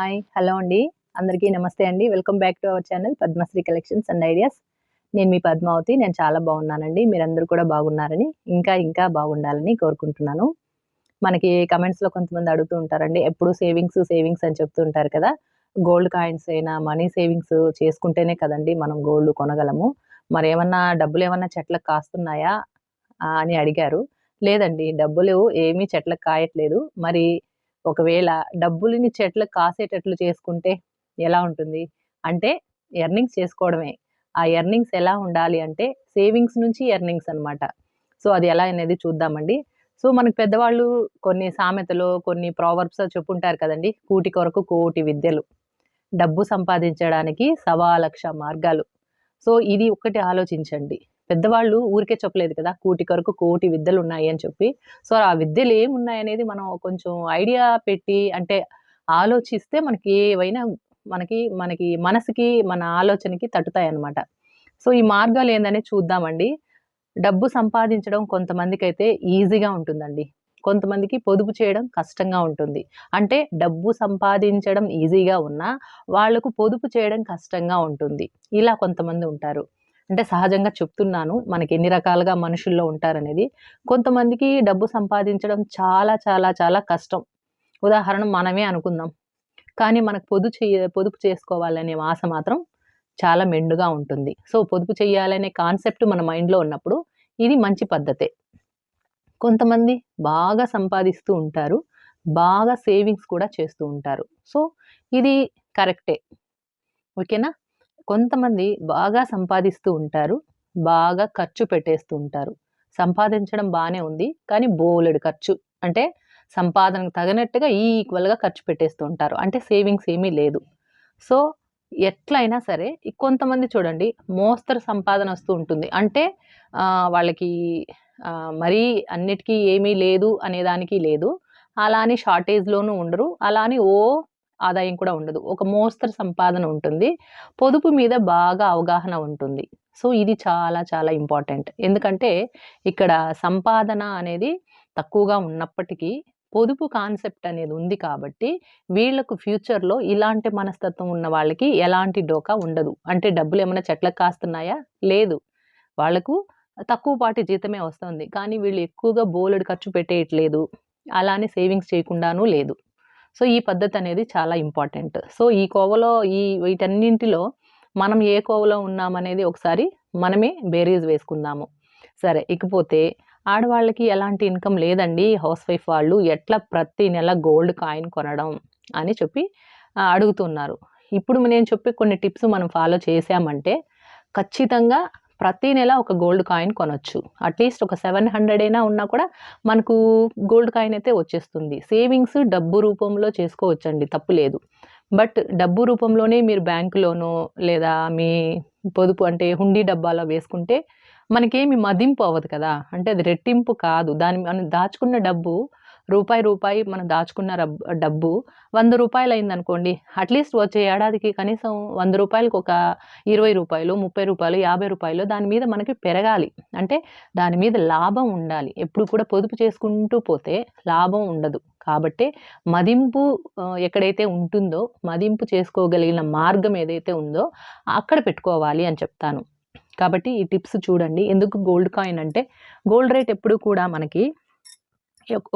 Hi hello అండి. అందరికీ నమస్తే అండి. Welcome back to our channel Padmasri collections and ideas. నేను మీ పద్మావతి. నేను చాలా బాగున్నానండి. మీరందరూ కూడా బాగున్నారని ఇంకా ఇంకా బాగుండాలని కోరుకుంటున్నాను. మనకి కమెంట్స్లో కొంతమంది అడుగుతూ ఉంటారండి ఎప్పుడు సేవింగ్స్ సేవింగ్స్ అని చెప్తూ ఉంటారు కదా. గోల్డ్ కాయిన్స్ అయినా మనీ సేవింగ్స్ చేసుకుంటేనే కదండి మనం గోల్డ్ కొనగలము. మరి ఏమన్నా డబ్బులు ఏమన్నా చెట్లకు కాస్తున్నాయా అని అడిగారు. లేదండి డబ్బులు ఏమీ చెట్లకు కాయట్లేదు. మరి ఒకవేళ డబ్బులని చెట్లకు కాసేటట్లు చేసుకుంటే ఎలా ఉంటుంది? అంటే ఎర్నింగ్స్ చేసుకోవడమే. ఆ ఎర్నింగ్స్ ఎలా ఉండాలి అంటే సేవింగ్స్ నుంచి ఎర్నింగ్స్ అనమాట సో అది ఎలా అనేది చూద్దామండి. సో మనకు పెద్దవాళ్ళు కొన్ని సామెతలు కొన్ని ప్రావర్బ్స్ చెప్పుంటారు కదండి కూటి కొరకు కోటి విద్యలు డబ్బు సంపాదించడానికి సవా లక్ష మార్గాలు. సో ఇది ఒక్కటి ఆలోచించండి. పెద్దవాళ్ళు ఊరికే చెప్పలేదు కదా కూటి కొరకు కోటి విద్యలు ఉన్నాయి అని చెప్పి. సో ఆ విద్యలు ఏమున్నాయనేది మనం కొంచెం ఐడియా పెట్టి అంటే ఆలోచిస్తే మనకి ఏవైనా మనకి మనకి మనసుకి మన ఆలోచనకి తట్టుతాయి అన్నమాట సో ఈ మార్గాలు ఏందనే చూద్దామండి. డబ్బు సంపాదించడం కొంతమందికి అయితే ఈజీగా ఉంటుందండి. కొంతమందికి పొదుపు చేయడం కష్టంగా ఉంటుంది. అంటే డబ్బు సంపాదించడం ఈజీగా ఉన్నా వాళ్ళకు పొదుపు చేయడం కష్టంగా ఉంటుంది. ఇలా కొంతమంది ఉంటారు. అంటే సహజంగా చెప్తున్నాను మనకి ఎన్ని రకాలుగా మనుషుల్లో ఉంటారనేది. కొంతమందికి డబ్బు సంపాదించడం చాలా చాలా చాలా కష్టం. ఉదాహరణ మనమే అనుకుందాం. కానీ మనకు పొదు చేయ పొదుపు చేసుకోవాలనే ఆశ మాత్రం చాలా మెండుగా ఉంటుంది. సో పొదుపు చేయాలనే కాన్సెప్ట్ మన మైండ్లో ఉన్నప్పుడు ఇది మంచి పద్ధతే. కొంతమంది బాగా సంపాదిస్తూ ఉంటారు బాగా సేవింగ్స్ కూడా చేస్తూ ఉంటారు. సో ఇది కరెక్టే. ఓకేనా? కొంతమంది బాగా సంపాదిస్తూ ఉంటారు బాగా ఖర్చు పెట్టేస్తూ ఉంటారు. సంపాదించడం బాగానే ఉంది కానీ బోలెడు ఖర్చు. అంటే సంపాదనకు తగినట్టుగా ఈక్వల్గా ఖర్చు పెట్టేస్తూ ఉంటారు. అంటే సేవింగ్స్ ఏమీ లేదు. సో ఎట్లయినా సరే కొంతమంది చూడండి మోస్తరు సంపాదన వస్తూ ఉంటుంది. అంటే వాళ్ళకి మరీ అన్నిటికీ ఏమీ లేదు అనే దానికి లేదు. అలా అని షార్టేజ్లోనూ ఉండరు. అలా అని ఓ ఆదాయం కూడా ఉండదు. ఒక మోస్తరు సంపాదన ఉంటుంది. పొదుపు మీద బాగా అవగాహన ఉంటుంది. సో ఇది చాలా చాలా ఇంపార్టెంట్. ఎందుకంటే ఇక్కడ సంపాదన అనేది తక్కువగా ఉన్నప్పటికీ పొదుపు కాన్సెప్ట్ అనేది ఉంది కాబట్టి వీళ్ళకు ఫ్యూచర్లో ఇలాంటి మనస్తత్వం ఉన్న వాళ్ళకి ఎలాంటి డోకా ఉండదు. అంటే డబ్బులు ఏమైనా చెట్లకు కాస్తున్నాయా? లేదు. వాళ్ళకు తక్కువ పాటి జీతమే వస్తుంది. కానీ వీళ్ళు ఎక్కువగా బోలెడు ఖర్చు పెట్టేయట్లేదు. అలానే సేవింగ్స్ చేయకుండానూ లేదు. సో ఈ పద్ధతి అనేది చాలా ఇంపార్టెంట్. సో ఈ కోవలో ఈ వీటన్నింటిలో మనం ఏ కోవలో ఉన్నామనేది ఒకసారి మనమే బేరీజ్ వేసుకుందాము. సరే ఇకపోతే ఆడవాళ్ళకి ఎలాంటి ఇన్కమ్ లేదండి. హౌస్ వైఫ్ వాళ్ళు ఎట్లా ప్రతి నెల గోల్డ్ కాయిన్ కొనడం అని చెప్పి అడుగుతున్నారు. ఇప్పుడు నేను చెప్పి కొన్ని టిప్స్ మనం ఫాలో చేసామంటే ఖచ్చితంగా ప్రతి నెల ఒక గోల్డ్ కాయిన్ కొనొచ్చు. అట్లీస్ట్ ఒక సెవెన్ హండ్రెడ్ అయినా ఉన్నా కూడా మనకు గోల్డ్ కాయిన్ అయితే వచ్చేస్తుంది. సేవింగ్స్ డబ్బు రూపంలో చేసుకోవచ్చండి తప్పు లేదు. బట్ డబ్బు రూపంలోనే మీరు బ్యాంకులోనో లేదా మీ పొదుపు అంటే హుండీ డబ్బాలో వేసుకుంటే మనకేమి మదింపు అవ్వదు కదా. అంటే అది రెట్టింపు కాదు. దాని మనం దాచుకున్న డబ్బు రూపాయి రూపాయి మనం దాచుకున్న డబ్బు వంద రూపాయలు అయిందనుకోండి అట్లీస్ట్ వచ్చే ఏడాదికి కనీసం వంద రూపాయలకు ఒక ఇరవై రూపాయలు ముప్పై రూపాయలు యాభై రూపాయలు దాని మీద మనకి పెరగాలి. అంటే దాని మీద లాభం ఉండాలి. ఎప్పుడు కూడా పొదుపు చేసుకుంటూ పోతే లాభం ఉండదు. కాబట్టి మదింపు ఎక్కడైతే ఉంటుందో మదింపు చేసుకోగలిగిన మార్గం ఏదైతే ఉందో అక్కడ పెట్టుకోవాలి అని చెప్తాను. కాబట్టి ఈ టిప్స్ చూడండి. ఎందుకు గోల్డ్ కాయిన్ అంటే గోల్డ్ రేట్ ఎప్పుడు కూడా మనకి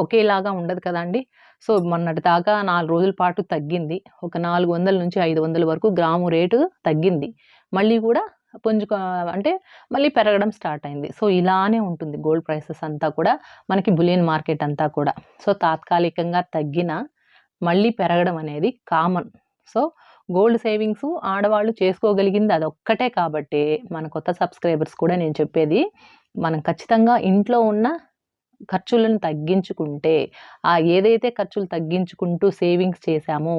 ఒకేలాగా ఉండదు కదండి సో మొన్నటి దాకా నాలుగు రోజుల పాటు తగ్గింది. ఒక నాలుగు వందల నుంచి ఐదు వందల వరకు గ్రాము రేటు తగ్గింది. మళ్ళీ కూడా పుంజుక అంటే మళ్ళీ పెరగడం స్టార్ట్ అయింది. సో ఇలానే ఉంటుంది గోల్డ్ ప్రైసెస్ అంతా కూడా మనకి బులియన్ మార్కెట్ అంతా కూడా. సో తాత్కాలికంగా తగ్గిన మళ్ళీ పెరగడం అనేది కామన్. సో గోల్డ్ సేవింగ్స్ ఆడవాళ్ళు చేసుకోగలిగింది అది ఒక్కటే కాబట్టి మన కొత్త సబ్స్క్రైబర్స్ కూడా నేను చెప్పేది మనం ఖచ్చితంగా ఇంట్లో ఉన్న ఖర్చులను తగ్గించుకుంటే ఆ ఏదైతే ఖర్చులు తగ్గించుకుంటూ సేవింగ్స్ చేశామో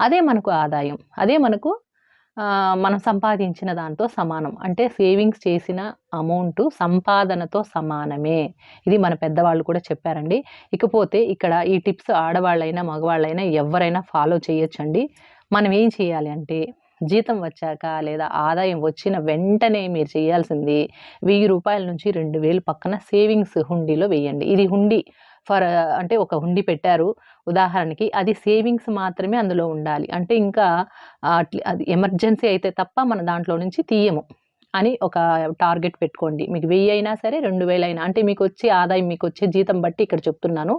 అదే మనకు ఆదాయం. అదే మనకు మనం సంపాదించిన దాంతో సమానం. అంటే సేవింగ్స్ చేసిన అమౌంట్ సంపాదనతో సమానమే. ఇది మన పెద్దవాళ్ళు కూడా చెప్పారండి. ఇకపోతే ఇక్కడ ఈ టిప్స్ ఆడవాళ్ళైనా మగవాళ్ళైనా ఎవరైనా ఫాలో చేయొచ్చండి. మనం ఏం చేయాలి అంటే జీతం వచ్చాక లేదా ఆదాయం వచ్చిన వెంటనే మీరు చేయాల్సింది వెయ్యి రూపాయల నుంచి రెండు వేలు పక్కన సేవింగ్స్ హుండీలో వేయండి. ఇది హుండీ ఫర్ అంటే ఒక హుండీ పెట్టారు. ఉదాహరణకి అది సేవింగ్స్ మాత్రమే అందులో ఉండాలి. అంటే ఇంకా అది ఎమర్జెన్సీ అయితే తప్ప మన దాంట్లో నుంచి తీయము అని ఒక టార్గెట్ పెట్టుకోండి. మీకు వెయ్యి అయినా సరే రెండు వేలు అయినా అంటే మీకు వచ్చే ఆదాయం మీకు వచ్చే జీతం బట్టి ఇక్కడ చెప్తున్నాను.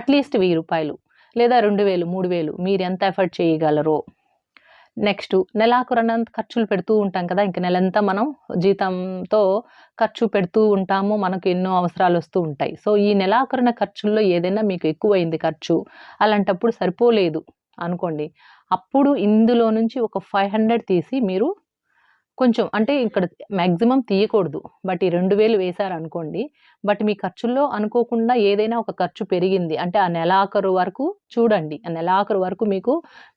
అట్లీస్ట్ వెయ్యి రూపాయలు లేదా రెండు వేలు మూడు వేలు మీరు ఎంత ఎఫర్ట్ చేయగలరో నెక్స్ట్ నెలాఖరున ఖర్చులు పెడుతూ ఉంటాం కదా ఇంక నెలంతా మనం జీతంతో ఖర్చు పెడుతూ ఉంటాము మనకు ఎన్నో అవసరాలు వస్తూ ఉంటాయి. సో ఈ నెలాఖరున ఖర్చుల్లో ఏదైనా మీకు ఎక్కువైంది ఖర్చు అలాంటప్పుడు సరిపోలేదు అనుకోండి. అప్పుడు ఇందులో నుంచి ఒక ఫైవ్ హండ్రెడ్ తీసి మీరు కొంచెం అంటే ఇక్కడ మ్యాక్సిమం తీయకూడదు. బట్ ఈ రెండు వేలు వేశారు అనుకోండి బట్ మీ ఖర్చుల్లో అనుకోకుండా ఏదైనా ఒక ఖర్చు పెరిగింది. అంటే ఆ నెలాఖరు వరకు చూడండి. ఆ నెలాఖరు వరకు మీకు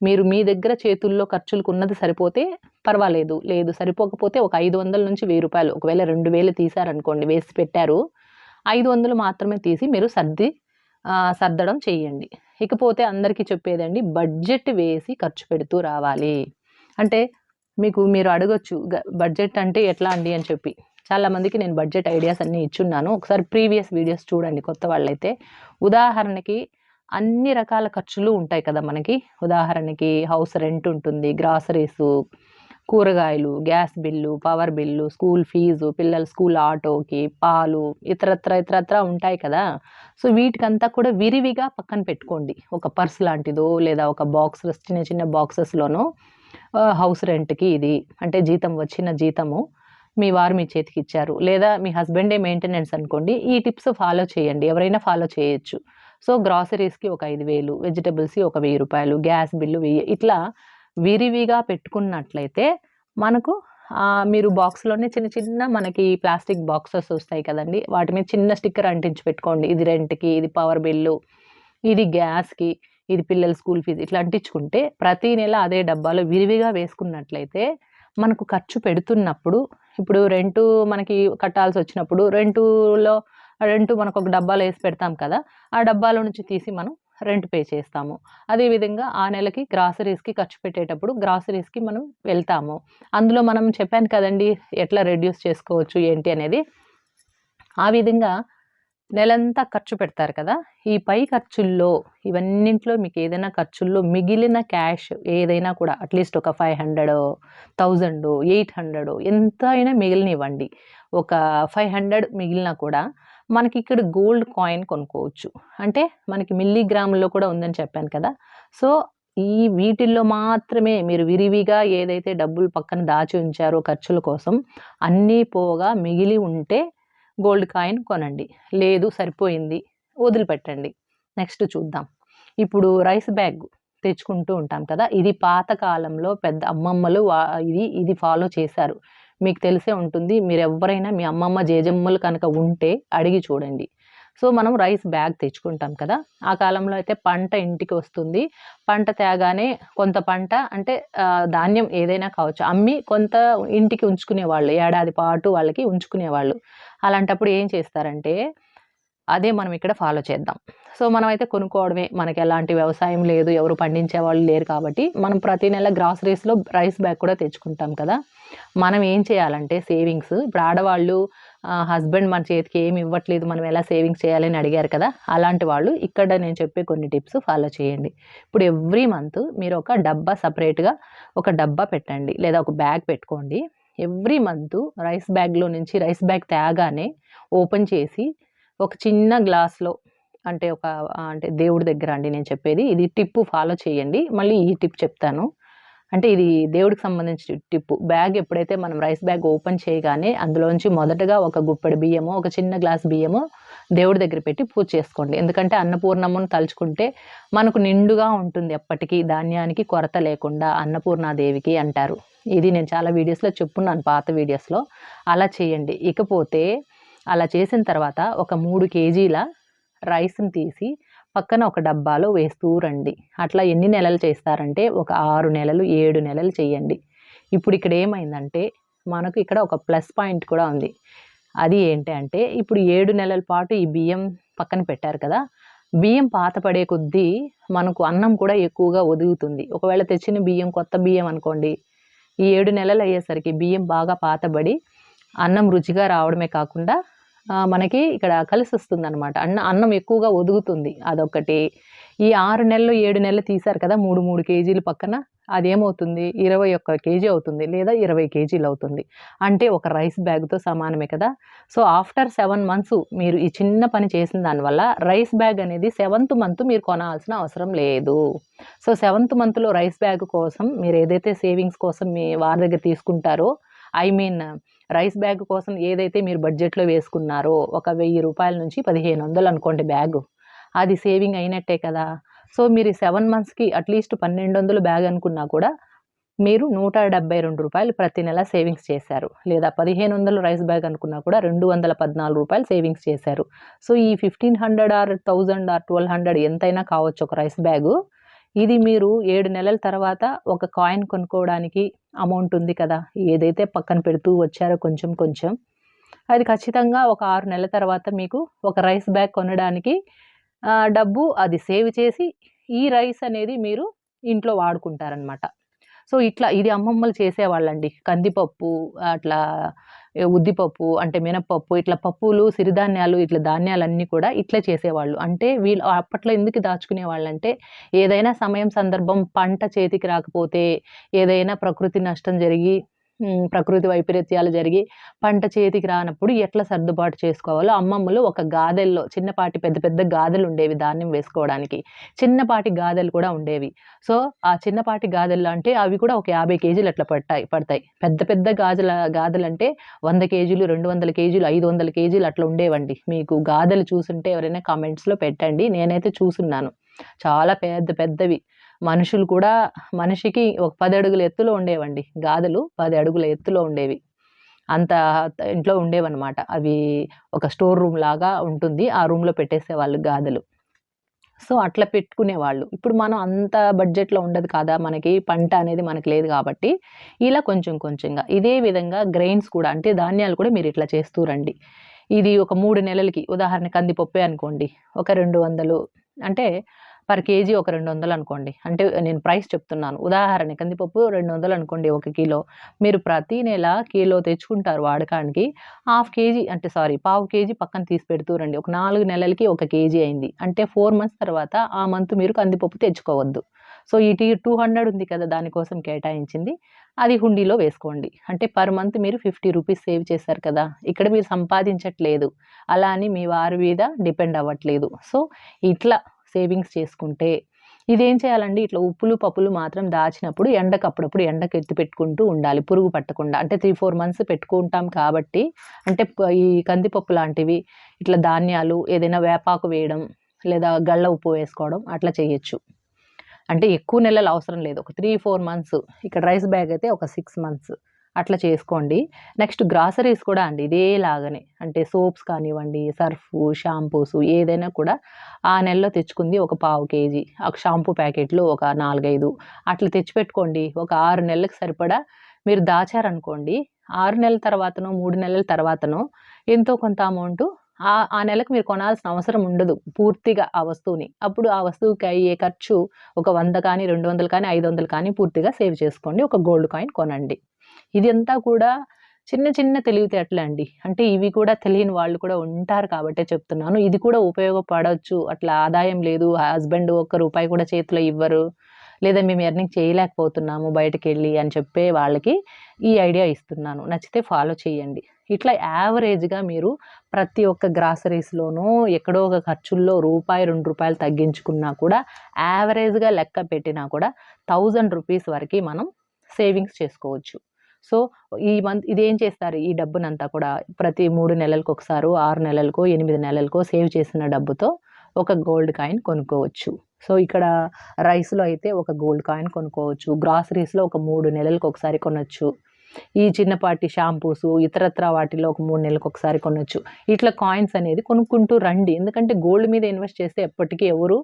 మీరు మీ దగ్గర చేతుల్లో ఖర్చులకు ఉన్నది సరిపోతే పర్వాలేదు. లేదు సరిపోకపోతే ఒక ఐదు వందల నుంచి వెయ్యి రూపాయలు. ఒకవేళ రెండు వేలు తీశారనుకోండి వేసి పెట్టారు. ఐదు వందలు మాత్రమే తీసి మీరు సర్ది సర్దడం చేయండి. ఇకపోతే అందరికీ చెప్పేదండి బడ్జెట్ వేసి ఖర్చు పెడుతూ రావాలి. అంటే మీకు మీరు అడగొచ్చు గ- బడ్జెట్ అంటే ఎట్లా అండి? అని చెప్పి. చాలా మందికి నేను బడ్జెట్ ఐడియాస్ అన్నీ ఇచ్చున్నాను. ఒకసారి ప్రీవియస్ వీడియోస్ చూడండి కొత్త వాళ్ళైతే. ఉదాహరణకి అన్ని రకాల ఖర్చులు ఉంటాయి కదా మనకి. ఉదాహరణకి హౌస్ రెంట్ ఉంటుంది గ్రాసరీస్ కూరగాయలు gas bill power bill school fees పిల్లల స్కూల్ ఆటోకి పాలు ఇతరత్ర ఇతరత్ర ఉంటాయి కదా. సో వీటికంతా కూడా విరివిగా పక్కన పెట్టుకోండి. ఒక పర్స్ లాంటిదో లేదా ఒక బాక్స్ చిన్న చిన్న బాక్సెస్లోనో హౌస్ రెంట్కి ఇది అంటే జీతం వచ్చిన జీతము మీ వారు మీ చేతికి ఇచ్చారు. లేదా మీ హస్బెండే మెయింటెనెన్స్ అనుకోండి ఈ టిప్స్ ఫాలో చేయండి. ఎవరైనా ఫాలో చేయొచ్చు. సో గ్రాసరీస్కి ఒక ఐదు వేలు వెజిటబుల్స్కి ఒక వెయ్యి రూపాయలు గ్యాస్ బిల్లు వెయ్యి ఇట్లా విరివిగా పెట్టుకున్నట్లయితే మనకు మీరు బాక్స్లోనే చిన్న చిన్న మనకి ప్లాస్టిక్ బాక్సెస్ వస్తాయి కదండి. వాటి మీద చిన్న స్టిక్కర్ అంటించి పెట్టుకోండి. ఇది రెంట్కి ఇది పవర్ బిల్లు ఇది గ్యాస్కి. ఇది పిల్లల స్కూల్ ఫీజు ఇట్లా అంటించుకుంటే ప్రతి నెల అదే డబ్బాలో విరివిగా వేసుకున్నట్లయితే మనకు ఖర్చు పెడుతున్నప్పుడు ఇప్పుడు రెంటు మనకి కట్టాల్సి వచ్చినప్పుడు రెంటులో రెంటు మనకు ఒక డబ్బాలో వేసి పెడతాం కదా ఆ డబ్బాలో నుంచి తీసి మనం రెంట్ పే చేస్తాము. అదేవిధంగా ఆ నెలకి గ్రాసరీస్కి ఖర్చు పెట్టేటప్పుడు గ్రాసరీస్కి మనం వెళ్తాము. అందులో మనం చెప్పాను కదండి ఎట్లా రెడ్యూస్ చేసుకోవచ్చు ఏంటి అనేది? ఆ విధంగా నెలంతా ఖర్చు పెడతారు కదా? ఈ పై ఖర్చుల్లో ఇవన్నింట్లో మీకు ఏదైనా ఖర్చుల్లో మిగిలిన క్యాష్ ఏదైనా కూడా అట్లీస్ట్ ఒక five hundred thousand eight hundred ఎంత అయినా మిగిలినివ్వండి. ఒక ఫైవ్ హండ్రెడ్ మిగిలినా కూడా మనకి ఇక్కడ గోల్డ్ కాయిన్ కొనుక్కోవచ్చు. అంటే మనకి మిల్లీగ్రాముల్లో కూడా ఉందని చెప్పాను కదా? సో ఈ వీటిల్లో మాత్రమే మీరు విరివిగా ఏదైతే డబ్బులు పక్కన దాచి ఉంచారో ఖర్చుల కోసం అన్నీ పోగా మిగిలి ఉంటే గోల్డ్ కాయిన్ కొనండి. లేదు సరిపోయింది వదిలిపెట్టండి. నెక్స్ట్ చూద్దాం. ఇప్పుడు రైస్ బ్యాగ్ తెచ్చుకుంటూ ఉంటాం కదా ఇది పాతకాలంలో పెద్ద అమ్మమ్మలు వా- ఇది ఇది ఫాలో చేశారు. మీకు తెలిసే ఉంటుంది మీరు ఎవరైనా మీ అమ్మమ్మ జేజమ్మలు కనుక ఉంటే అడిగి చూడండి. సో మనం రైస్ బ్యాగ్ తెచ్చుకుంటాం కదా. ఆ కాలంలో అయితే పంట ఇంటికి వస్తుంది. పంట తేగానే కొంత పంట అంటే ధాన్యం ఏదైనా కావచ్చు అమ్మి కొంత ఇంటికి ఉంచుకునేవాళ్ళు ఏడాది పాటు వాళ్ళకి ఉంచుకునేవాళ్ళు. అలాంటప్పుడు ఏం చేస్తారంటే అదే మనం ఇక్కడ ఫాలో చేద్దాం. సో మనం అయితే కొనుక్కోవడమే. మనకి ఎలాంటి వ్యవసాయం లేదు ఎవరు పండించే వాళ్ళు లేరు కాబట్టి మనం ప్రతి నెల గ్రాసరీస్లో రైస్ బ్యాగ్ కూడా తెచ్చుకుంటాం కదా. మనం ఏం చేయాలంటే సేవింగ్స్. ఇప్పుడు ఆడవాళ్ళు హస్బెండ్ మన చేతికి ఏమి ఇవ్వట్లేదు మనం ఎలా సేవింగ్స్ చేయాలని అడిగారు కదా అలాంటి వాళ్ళు ఇక్కడ నేను చెప్పే కొన్ని టిప్స్ ఫాలో చేయండి. ఇప్పుడు ఎవ్రీ మంత్ మీరు ఒక డబ్బా సపరేట్గా ఒక డబ్బా పెట్టండి లేదా ఒక బ్యాగ్ పెట్టుకోండి. ఎవ్రీ మంత్ రైస్ బ్యాగ్లో నుంచి రైస్ బ్యాగ్ తేగానే ఓపెన్ చేసి ఒక చిన్న గ్లాస్లో అంటే ఒక అంటే దేవుడి దగ్గర అండి నేను చెప్పేది ఇది టిప్పు ఫాలో చేయండి. మళ్ళీ ఈ టిప్ చెప్తాను. అంటే ఇది దేవుడికి సంబంధించిన టిప్పు. బ్యాగ్ ఎప్పుడైతే మనం రైస్ బ్యాగ్ ఓపెన్ చేయగానే అందులోంచి మొదటగా ఒక గుప్పెడు బియ్యము ఒక చిన్న గ్లాస్ బియ్యము దేవుడి దగ్గర పెట్టి పూజ చేసుకోండి. ఎందుకంటే అన్నపూర్ణమ్మను తలుచుకుంటే మనకు నిండుగా ఉంటుంది ఎప్పటికీ ధాన్యానికి కొరత లేకుండా అన్నపూర్ణాదేవికి అంటారు. ఇది నేను చాలా వీడియోస్లో చెప్పున్నాను పాత వీడియోస్లో. అలా చేయండి. ఇకపోతే అలా చేసిన తర్వాత ఒక మూడు కేజీల రైస్ని తీసి పక్కన ఒక డబ్బాలో వేస్తూ రండి. అట్లా ఎన్ని నెలలు చేస్తారంటే ఒక ఆరు నెలలు ఏడు నెలలు చేయండి. ఇప్పుడు ఇక్కడ ఏమైందంటే మనకు ఇక్కడ ఒక ప్లస్ పాయింట్ కూడా ఉంది. అది ఏంటి అంటే ఇప్పుడు ఏడు నెలల పాటు ఈ బియ్యం పక్కన పెట్టారు కదా బియ్యం పాత పడే కొద్దీ మనకు అన్నం కూడా ఎక్కువగా ఒదుగుతుంది. ఒకవేళ తెచ్చిన బియ్యం కొత్త బియ్యం అనుకోండి ఈ ఏడు నెలలు అయ్యేసరికి బియ్యం బాగా పాతబడి అన్నం రుచిగా రావడమే కాకుండా మనకి ఇక్కడ కలిసి వస్తుంది అనమాట అన్న అన్నం ఎక్కువగా ఒదుగుతుంది అదొకటి ఈ ఆరు నెలలు ఏడు నెలలు తీశారు కదా మూడు మూడు కేజీలు పక్కన అదేమవుతుంది? ఇరవై ఒక్క కేజీ అవుతుంది లేదా ఇరవై కేజీలు అవుతుంది. అంటే ఒక రైస్ బ్యాగ్తో సమానమే కదా. సో ఆఫ్టర్ సెవెన్ మంత్స్ మీరు ఈ చిన్న పని చేసిన దానివల్ల రైస్ బ్యాగ్ అనేది సెవెంత్ మంత్ మీరు కొనాల్సిన అవసరం లేదు. సో సెవెంత్ మంత్లో రైస్ బ్యాగ్ కోసం మీరు ఏదైతే సేవింగ్స్ కోసం మీ వారి దగ్గర తీసుకుంటారో ఐ మీన్ రైస్ బ్యాగ్ కోసం ఏదైతే మీరు బడ్జెట్లో వేసుకున్నారో ఒక వెయ్యి రూపాయల నుంచి పదిహేను వందలు అనుకోండి బ్యాగు అది సేవింగ్ అయినట్టే కదా. సో మీరు సెవెన్ మంత్స్కి అట్లీస్ట్ పన్నెండు వందలు బ్యాగ్ అనుకున్నా కూడా మీరు నూట డెబ్బై రెండు రూపాయలు ప్రతి నెల సేవింగ్స్ చేశారు. లేదా పదిహేను వందలు రైస్ బ్యాగ్ అనుకున్నా కూడా రెండు వందల పద్నాలుగు రూపాయలు సేవింగ్స్ చేశారు. సో ఈ fifteen hundred or thousand or twelve hundred ఎంతైనా కావచ్చు ఒక రైస్ బ్యాగు ఇది మీరు ఏడు నెలల తర్వాత ఒక కాయిన్ కొనుక్కోవడానికి అమౌంట్ ఉంది కదా ఏదైతే పక్కన పెడుతూ వచ్చారో కొంచెం కొంచెం. అది ఖచ్చితంగా ఒక ఆరు నెలల తర్వాత మీకు ఒక రైస్ బ్యాగ్ కొనడానికి డబ్బు అది సేవ్ చేసి ఈ రైస్ అనేది మీరు ఇంట్లో వాడుకుంటారనమాట సో ఇట్లా ఇది అమ్మమ్మలు చేసేవాళ్ళండి. కందిపప్పు అట్లా ఉద్దిపప్పు అంటే మినపప్పు ఇట్లా పప్పులు సిరిధాన్యాలు ఇట్లా ధాన్యాలన్నీ కూడా ఇట్లా చేసేవాళ్ళు. అంటే వీళ్ళు అప్పట్లో ఎందుకు దాచుకునే వాళ్ళంటే ఏదైనా సమయం సందర్భం పంట చేతికి రాకపోతే ఏదైనా ప్రకృతి నష్టం జరిగి ప్రకృతి వైపరీత్యాలు జరిగి పంట చేతికి రానప్పుడు ఎట్లా సర్దుబాటు చేసుకోవాలో అమ్మమ్మలు ఒక గాదెల్లో చిన్నపాటి పెద్ద పెద్ద గాదెలు ఉండేవి ధాన్యం వేసుకోవడానికి. చిన్నపాటి గాదెలు కూడా ఉండేవి. సో ఆ చిన్నపాటి గాదెలు అంటే అవి కూడా ఒక యాభై కేజీలు అట్లా పడతాయి పడతాయి. పెద్ద పెద్ద గాజుల గాదెలు అంటే వంద కేజీలు రెండు వందల కేజీలు ఐదు వందల కేజీలు అట్లా ఉండేవండి. మీకు గాదెలు చూసుంటే ఎవరైనా కామెంట్స్లో పెట్టండి. నేనైతే చూసున్నాను. చాలా పెద్ద పెద్దవి. మనుషులు కూడా మనిషికి ఒక పది అడుగుల ఎత్తులో ఉండేవండి. గాదలు పది అడుగుల ఎత్తులో ఉండేవి. అంత ఇంట్లో ఉండేవన్నమాట. అవి ఒక స్టోర్ రూమ్ లాగా ఉంటుంది. ఆ రూమ్లో పెట్టేసేవాళ్ళు గాదలు. సో అట్లా పెట్టుకునేవాళ్ళు. ఇప్పుడు మనం అంత బడ్జెట్లో ఉండదు కదా? మనకి పంట అనేది మనకి లేదు కాబట్టి ఇలా కొంచెం కొంచెంగా. ఇదే విధంగా గ్రెయిన్స్ కూడా అంటే ధాన్యాలు కూడా మీరు ఇట్లా చేస్తూ రండి. ఇది ఒక మూడు నెలలకి ఉదాహరణ కందిపప్పే అనుకోండి. ఒక రెండు వందలు అంటే పర్ కేజీ ఒక రెండు వందలు అనుకోండి. అంటే నేను ప్రైస్ చెప్తున్నాను. ఉదాహరణ కందిపప్పు రెండు వందలు అనుకోండి ఒక కిలో. మీరు ప్రతి నెల కిలో తెచ్చుకుంటారు వాడకానికి. హాఫ్ కేజీ అంటే సారీ పావు కేజీ పక్కన తీసి పెడుతూ రండి. ఒక నాలుగు నెలలకి ఒక కేజీ అయింది. అంటే ఫోర్ మంత్స్ తర్వాత ఆ మంత్ మీరు కందిపప్పు తెచ్చుకోవద్దు. సో ఈ టీ టూ హండ్రెడ్ ఉంది కదా దానికోసం కేటాయించింది. అది హుండీలో వేసుకోండి. అంటే పర్ మంత్ మీరు ఫిఫ్టీ రూపీస్ సేవ్ చేశారు కదా. ఇక్కడ మీరు సంపాదించట్లేదు. అలా అని మీ వారి మీద డిపెండ్ అవ్వట్లేదు. సో ఇట్లా సేవింగ్స్ చేసుకుంటే ఇదేం చేయాలండి? ఇట్లా ఉప్పులు పప్పులు మాత్రం దాచినప్పుడు ఎండకు అప్పుడప్పుడు ఎండకు ఎత్తి పెట్టుకుంటూ ఉండాలి. పురుగు పట్టకుండా. అంటే త్రీ ఫోర్ మంత్స్ పెట్టుకుంటాం కాబట్టి అంటే ఈ కందిపప్పు లాంటివి ఇట్లా ధాన్యాలు ఏదైనా వేపాకు వేయడం లేదా గళ్ళ ఉప్పు వేసుకోవడం అట్లా చేయొచ్చు. అంటే ఎక్కువ నెలలు అవసరం లేదు. ఒక త్రీ ఫోర్ మంత్స్ ఇక్కడ రైస్ బ్యాగ్ అయితే ఒక సిక్స్ మంత్స్ అట్లా చేసుకోండి. నెక్స్ట్ గ్రాసరీస్ కూడా అండి ఇదేలాగానే అంటే సోప్స్ కానివ్వండి సర్ఫ్ షాంపూస్ ఏదైనా కూడా ఆ నెలలో తెచ్చుకుంది ఒక పావు కేజీ. ఒక షాంపూ ప్యాకెట్లు ఒక నాలుగైదు. అట్లా తెచ్చిపెట్టుకోండి. ఒక ఆరు నెలలకు సరిపడా మీరు దాచారనుకోండి ఆరు నెలల తర్వాతనో మూడు నెలల తర్వాతనో ఎంతో కొంత అమౌంట్ ఆ ఆ నెలకు మీరు కొనాల్సిన అవసరం ఉండదు పూర్తిగా ఆ వస్తువుని. అప్పుడు ఆ వస్తువుకి అయ్యే ఖర్చు ఒక వంద కానీ రెండు వందలు కానీ ఐదు వందలు కానీ పూర్తిగా సేవ్ చేసుకోండి. ఒక గోల్డ్ కాయిన్ కొనండి. ఇది అంతా కూడా చిన్న చిన్న తెలివితేటలే అండి. అంటే ఇవి కూడా తెలియని వాళ్ళు కూడా ఉంటారు కాబట్టే చెప్తున్నాను. ఇది కూడా ఉపయోగపడవచ్చు. అట్లా ఆదాయం లేదు. హస్బెండ్ ఒక్క రూపాయి కూడా చేతిలో ఇవ్వరు. లేదా మేము ఎర్నింగ్ చేయలేకపోతున్నాము బయటకు వెళ్ళి అని చెప్పే వాళ్ళకి ఈ ఐడియా ఇస్తున్నాను. నచ్చితే ఫాలో చేయండి. ఇట్లా యావరేజ్గా మీరు ప్రతి ఒక్క గ్రాసరీస్లోనూ ఎక్కడో ఒక ఖర్చుల్లో రూపాయి రెండు రూపాయలు తగ్గించుకున్నా కూడా యావరేజ్గా లెక్క పెట్టినా కూడా థౌజండ్ రూపీస్ వరకు మనం సేవింగ్స్ చేసుకోవచ్చు. సో ఈ మంత్ ఇదేం చేస్తారు? ఈ డబ్బునంతా కూడా ప్రతి మూడు నెలలకు ఒకసారి ఆరు నెలలకు ఎనిమిది నెలలకో సేవ్ చేసిన డబ్బుతో ఒక గోల్డ్ కాయిన్ కొనుక్కోవచ్చు. సో ఇక్కడ రైస్లో అయితే ఒక గోల్డ్ కాయిన్ కొనుక్కోవచ్చు. గ్రాసరీస్లో ఒక మూడు నెలలకు ఒకసారి కొనొచ్చు. ఈ చిన్నపాటి షాంపూస్ ఇతరత్ర వాటిలో ఒక మూడు నెలలకు ఒకసారి కొనొచ్చు. ఇట్లా కాయిన్స్ అనేది కొనుక్కుంటూ రండి. ఎందుకంటే గోల్డ్ మీద ఇన్వెస్ట్ చేస్తే ఎప్పటికీ ఎవరు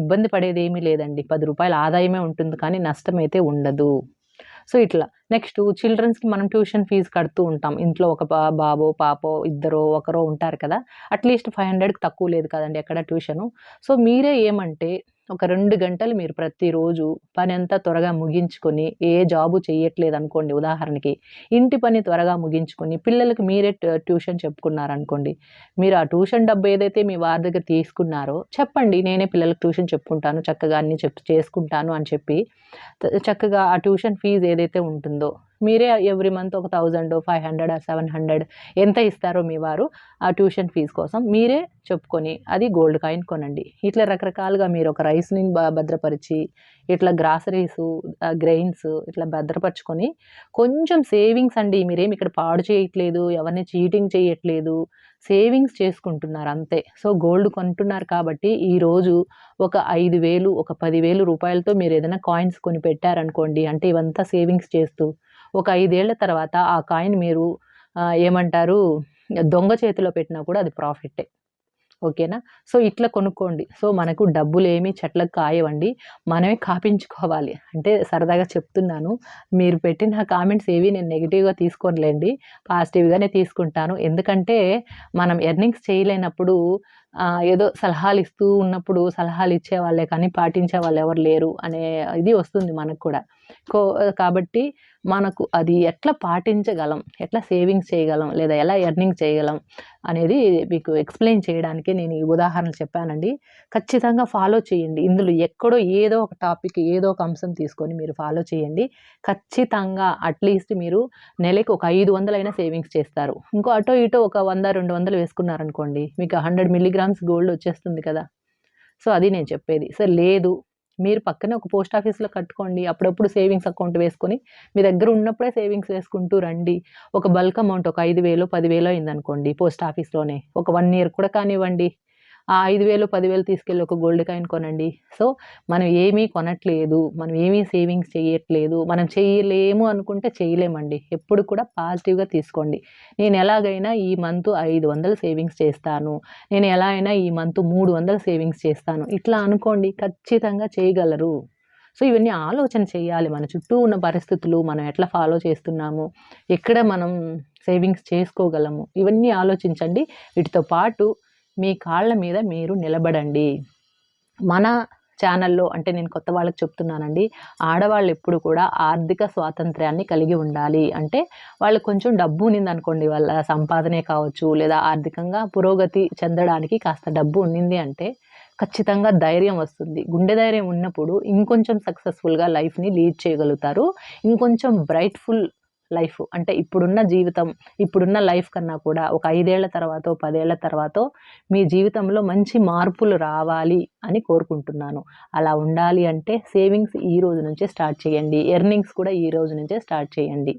ఇబ్బంది పడేది ఏమీ లేదండి. పది రూపాయల ఆదాయమే ఉంటుంది కానీ నష్టం అయితే ఉండదు. సో ఇట్లా. నెక్స్ట్ చిల్డ్రన్స్కి మనం ట్యూషన్ ఫీజు కడుతూ ఉంటాం. ఇంట్లో ఒక బాబో పాపో ఇద్దరో ఒకరో ఉంటారు కదా. అట్లీస్ట్ ఫైవ్ హండ్రెడ్కి తక్కువ లేదు కదండి ఎక్కడ ట్యూషను. సో మీరే ఏమంటే ఒక రెండు గంటలు మీరు ప్రతిరోజు పని అంతా త్వరగా ముగించుకొని ఏ జాబు చేయట్లేదు అనుకోండి ఉదాహరణకి ఇంటి పని త్వరగా ముగించుకొని పిల్లలకు మీరే ట్యూషన్ చెప్పుకున్నారనుకోండి మీరు ఆ ట్యూషన్ డబ్బు ఏదైతే మీ వారి దగ్గర తీసుకున్నారో చెప్పండి నేనే పిల్లలకు ట్యూషన్ చెప్పుకుంటాను చక్కగా అన్ని చెప్ చేసుకుంటాను అని చెప్పి చక్కగా ఆ ట్యూషన్ ఫీజు ఏదైతే ఉంటుందో మీరే ఎవ్రీ మంత్ ఒక thousand five hundred seven hundred ఎంత ఇస్తారో మీ వారు ఆ ట్యూషన్ ఫీజు కోసం మీరే చెప్పుకొని అది గోల్డ్ కాయిన్ కొనండి. ఇట్లా రకరకాలుగా మీరు ఒక రైస్ని బ- భద్రపరిచి ఇట్లా గ్రాసరీస్ గ్రెయిన్స్ ఇట్లా భద్రపరచుకొని కొంచెం సేవింగ్స్ అండి. మీరేమి ఇక్కడ పాడు చేయట్లేదు ఎవరిని చీటింగ్ చేయట్లేదు సేవింగ్స్ చేసుకుంటున్నారు అంతే. సో గోల్డ్ కొంటున్నారు కాబట్టి ఈరోజు ఒక ఐదు వేలు ఒక పదివేలు రూపాయలతో మీరు ఏదైనా కాయిన్స్ కొని పెట్టారనుకోండి అంటే ఇవంతా సేవింగ్స్ చేస్తూ ఒక ఐదేళ్ళ తర్వాత ఆ కాయిన్ మీరు ఏమంటారు దొంగ చేతిలో పెట్టినా కూడా అది ప్రాఫిటే ఓకేనా? సో ఇట్లా కొనుక్కోండి. సో మనకు డబ్బులు ఏమి చెట్లకు కాయవండి. మనమే కాపించుకోవాలి. అంటే సరదాగా చెప్తున్నాను. మీరు పెట్టిన కామెంట్స్ ఏవి నేను నెగిటివ్గా తీసుకోనులేండి. పాజిటివ్గానే తీసుకుంటాను. ఎందుకంటే మనం ఎర్నింగ్స్ చేయలేనప్పుడు ఏదో సలహాలు ఇస్తూ ఉన్నప్పుడు సలహాలు ఇచ్చే వాళ్ళే కానీ పాటించే వాళ్ళు ఎవరు లేరు అనే ఇది వస్తుంది మనకు కూడా. కో కాబట్టి మనకు అది ఎట్లా పాటించగలం ఎట్లా సేవింగ్స్ చేయగలం లేదా ఎలా ఎర్నింగ్ చేయగలం అనేది మీకు ఎక్స్ప్లెయిన్ చేయడానికి నేను ఈ ఉదాహరణలు చెప్పానండి. ఖచ్చితంగా ఫాలో చేయండి. ఇందులో ఎక్కడో ఏదో ఒక టాపిక్ ఏదో ఒక అంశం తీసుకొని మీరు ఫాలో చేయండి. ఖచ్చితంగా అట్లీస్ట్ మీరు నెలకి ఒక ఐదు వందలైనా సేవింగ్స్ చేస్తారు. ఇంకో అటో ఇటో ఒక వంద రెండు వందలు వేసుకున్నారనుకోండి మీకు హండ్రెడ్ గ్రామ్స్ గోల్డ్ వచ్చేస్తుంది కదా. సో అది నేను చెప్పేది. సో లేదు. మీరు పక్కనే ఒక పోస్ట్ ఆఫీస్లో కట్టుకోండి. అప్పుడప్పుడు సేవింగ్స్ అకౌంట్ వేసుకొని మీ దగ్గర ఉన్నప్పుడే సేవింగ్స్ వేసుకుంటూ రండి. ఒక బల్క్ అమౌంట్ ఒక ఐదు వేలు పదివేలు అయిందనుకోండి పోస్ట్ ఆఫీస్లోనే. ఒక వన్ ఇయర్ కూడా కానివ్వండి. ఆ ఐదు వేలు పదివేలు తీసుకెళ్ళి ఒక గోల్డ్ కాయిన్ కొనండి. సో మనం ఏమీ కొనట్లేదు మనం ఏమీ సేవింగ్స్ చేయట్లేదు మనం చేయలేము అనుకుంటే చేయలేమండి ఎప్పుడు కూడా పాజిటివ్గా తీసుకోండి. నేను ఎలాగైనా ఈ మంత్ ఐదు వందలు సేవింగ్స్ చేస్తాను. నేను ఎలా అయినా ఈ మంత్ మూడు వందలు సేవింగ్స్ చేస్తాను. ఇట్లా అనుకోండి ఖచ్చితంగా చేయగలరు. సో ఇవన్నీ ఆలోచన చేయాలి. మన చుట్టూ ఉన్న పరిస్థితులు మనం ఎట్లా ఫాలో చేస్తున్నాము ఎక్కడ మనం సేవింగ్స్ చేసుకోగలము ఇవన్నీ ఆలోచించండి. వీటితో పాటు మీ కాళ్ళ మీద మీరు నిలబడండి. మన ఛానల్లో అంటే నేను కొత్త వాళ్ళకి చెప్తున్నానండి ఆడవాళ్ళు ఎప్పుడు కూడా ఆర్థిక స్వాతంత్ర్యాన్ని కలిగి ఉండాలి. అంటే వాళ్ళకి కొంచెం డబ్బు ఉన్నింది అనుకోండి వాళ్ళ సంపాదనే కావచ్చు లేదా ఆర్థికంగా పురోగతి చెందడానికి కాస్త డబ్బు ఉన్నింది అంటే ఖచ్చితంగా ధైర్యం వస్తుంది. గుండె ధైర్యం ఉన్నప్పుడు ఇంకొంచెం సక్సెస్ఫుల్గా లైఫ్ని లీడ్ చేయగలుగుతారు. ఇంకొంచెం బ్రైట్ఫుల్ లైఫ్. అంటే ఇప్పుడున్న జీవితం ఇప్పుడున్న లైఫ్ కన్నా కూడా ఒక ఐదేళ్ళ తర్వాత పదేళ్ళ తర్వాత మీ జీవితంలో మంచి మార్పులు రావాలి అని కోరుకుంటున్నాను. అలా ఉండాలి అంటే సేవింగ్స్ ఈ రోజు నుంచే స్టార్ట్ చేయండి. ఎర్నింగ్స్ కూడా ఈ రోజు నుంచే స్టార్ట్ చేయండి.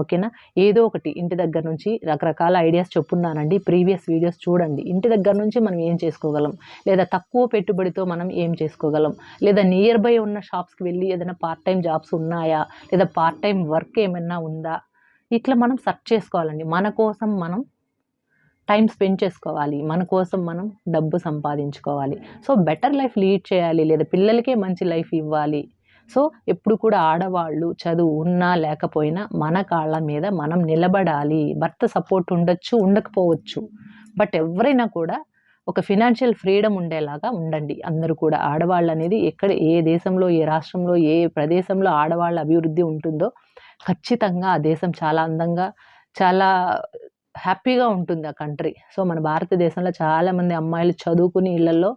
ఓకేనా? ఏదో ఒకటి ఇంటి దగ్గర నుంచి రకరకాల ఐడియాస్ చెప్పున్నానండి ప్రీవియస్ వీడియోస్ చూడండి. ఇంటి దగ్గర నుంచి మనం ఏం చేసుకోగలం? లేదా తక్కువ పెట్టుబడితో మనం ఏం చేసుకోగలం? లేదా నియర్ బై ఉన్న షాప్స్కి వెళ్ళి ఏదైనా పార్ట్ టైం జాబ్స్ ఉన్నాయా? లేదా పార్ట్ టైం వర్క్ ఏమైనా ఉందా? ఇట్లా మనం సెర్చ్ చేసుకోవాలండి. మన కోసం మనం టైం స్పెండ్ చేసుకోవాలి. మన కోసం మనం డబ్బు సంపాదించుకోవాలి. సో బెటర్ లైఫ్ లీడ్ చేయాలి. లేదా పిల్లలకే మంచి లైఫ్ ఇవ్వాలి. సో ఎప్పుడు కూడా ఆడవాళ్ళు చదువు ఉన్నా లేకపోయినా మన కాళ్ళ మీద మనం నిలబడాలి. భర్త సపోర్ట్ ఉండొచ్చు ఉండకపోవచ్చు. బట్ ఎవరైనా కూడా ఒక ఫినాన్షియల్ ఫ్రీడమ్ ఉండేలాగా ఉండండి. అందరూ కూడా ఆడవాళ్ళు అనేది ఎక్కడ ఏ దేశంలో ఏ రాష్ట్రంలో ఏ ప్రదేశంలో ఆడవాళ్ళ అభివృద్ధి ఉంటుందో ఖచ్చితంగా ఆ దేశం చాలా అందంగా చాలా హ్యాపీగా ఉంటుంది ఆ కంట్రీ. సో మన భారతదేశంలో చాలామంది అమ్మాయిలు చదువుకుని ఇళ్ళలో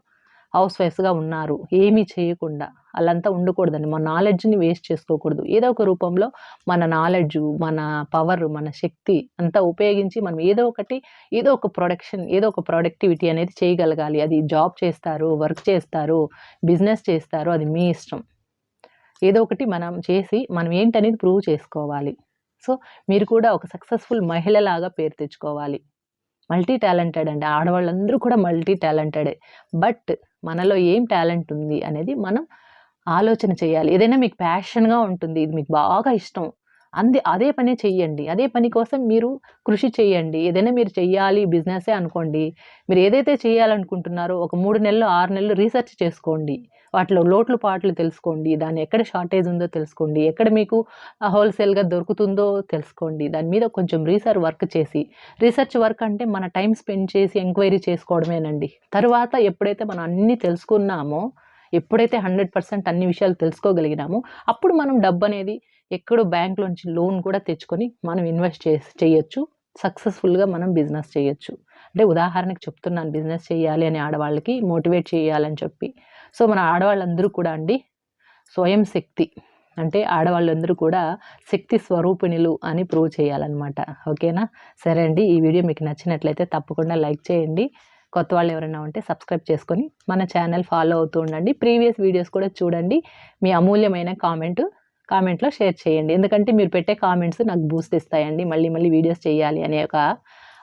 హౌస్ వైఫ్స్గా ఉన్నారు. ఏమీ చేయకుండా వాళ్ళంతా ఉండకూడదండి. మన నాలెడ్జ్ని వేస్ట్ చేసుకోకూడదు. ఏదో ఒక రూపంలో మన నాలెడ్జ్ మన పవర్ మన శక్తి అంతా ఉపయోగించి మనం ఏదో ఒకటి ఏదో ఒక ప్రొడక్షన్ ఏదో ఒక ప్రొడక్టివిటీ అనేది చేయగలగాలి. అది జాబ్ చేస్తారు వర్క్ చేస్తారు బిజినెస్ చేస్తారు అది మీ ఇష్టం. ఏదో ఒకటి మనం చేసి మనం ఏంటనేది ప్రూవ్ చేసుకోవాలి. సో మీరు కూడా ఒక సక్సెస్ఫుల్ మహిళలాగా పేరు తెచ్చుకోవాలి. మల్టీ టాలెంటెడ్ అండి. ఆడవాళ్ళందరూ కూడా మల్టీ టాలెంటెడే బట్ మనలో ఏం టాలెంట్ ఉంది అనేది మనం ఆలోచన చేయాలి. ఏదైనా మీకు ప్యాషన్గా ఉంటుంది ఇది మీకు బాగా ఇష్టం అంది అదే పనే చెయ్యండి. అదే పని కోసం మీరు కృషి చేయండి ఏదైనా మీరు చెయ్యాలి బిజినెసే అనుకోండి. మీరు ఏదైతే చేయాలనుకుంటున్నారో ఒక మూడు నెలలు ఆరు నెలలు రీసెర్చ్ చేసుకోండి. వాటిలో లోట్లు పాటలు తెలుసుకోండి దాన్ని ఎక్కడ షార్టేజ్ ఉందో తెలుసుకోండి ఎక్కడ మీకు హోల్సేల్గా దొరుకుతుందో తెలుసుకోండి. దాని మీద కొంచెం రీసెర్చ్ వర్క్ చేసి రీసెర్చ్ వర్క్ అంటే మన టైం స్పెండ్ చేసి ఎంక్వైరీ చేసుకోవడమేనండి. తర్వాత ఎప్పుడైతే మనం అన్నీ తెలుసుకున్నామో ఎప్పుడైతే హండ్రెడ్ పర్సెంట్ అన్ని విషయాలు తెలుసుకోగలిగినామో అప్పుడు మనం డబ్బు అనేది ఎక్కడో బ్యాంక్లోంచి లోన్ కూడా తెచ్చుకొని మనం ఇన్వెస్ట్ చేసి చేయొచ్చు. సక్సెస్ఫుల్గా మనం బిజినెస్ చేయొచ్చు. అంటే ఉదాహరణకు చెప్తున్నాను బిజినెస్ చేయాలి అని ఆడవాళ్ళకి మోటివేట్ చేయాలని చెప్పి. సో మన ఆడవాళ్ళందరూ కూడా అండి స్వయం శక్తి. అంటే ఆడవాళ్ళందరూ కూడా శక్తి స్వరూపిణులు అని ప్రూవ్ చేయాలన్నమాట. ఓకేనా? సరే అండి ఈ వీడియో మీకు నచ్చినట్లయితే తప్పకుండా లైక్ చేయండి. కొత్త వాళ్ళు ఎవరైనా ఉంటే సబ్స్క్రైబ్ చేసుకొని మన ఛానల్ ఫాలో అవుతూ ఉండండి. ప్రీవియస్ వీడియోస్ కూడా చూడండి. మీ అమూల్యమైన కామెంట్ కామెంట్లో షేర్ చేయండి. ఎందుకంటే మీరు పెట్టే కామెంట్స్ నాకు బూస్ట్ ఇస్తాయండి. మళ్ళీ మళ్ళీ వీడియోస్ చేయాలి అనే ఒక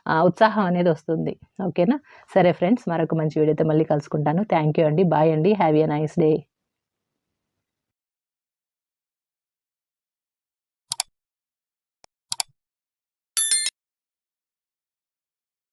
ఉత్సాహం అనేది వస్తుంది. ఓకేనా? సరే ఫ్రెండ్స్ మరొక మంచి వీడియోతో మళ్ళీ కలుసుకుంటాను. థ్యాంక్ యూ అండి. బాయ్ అండి. Have a nice day.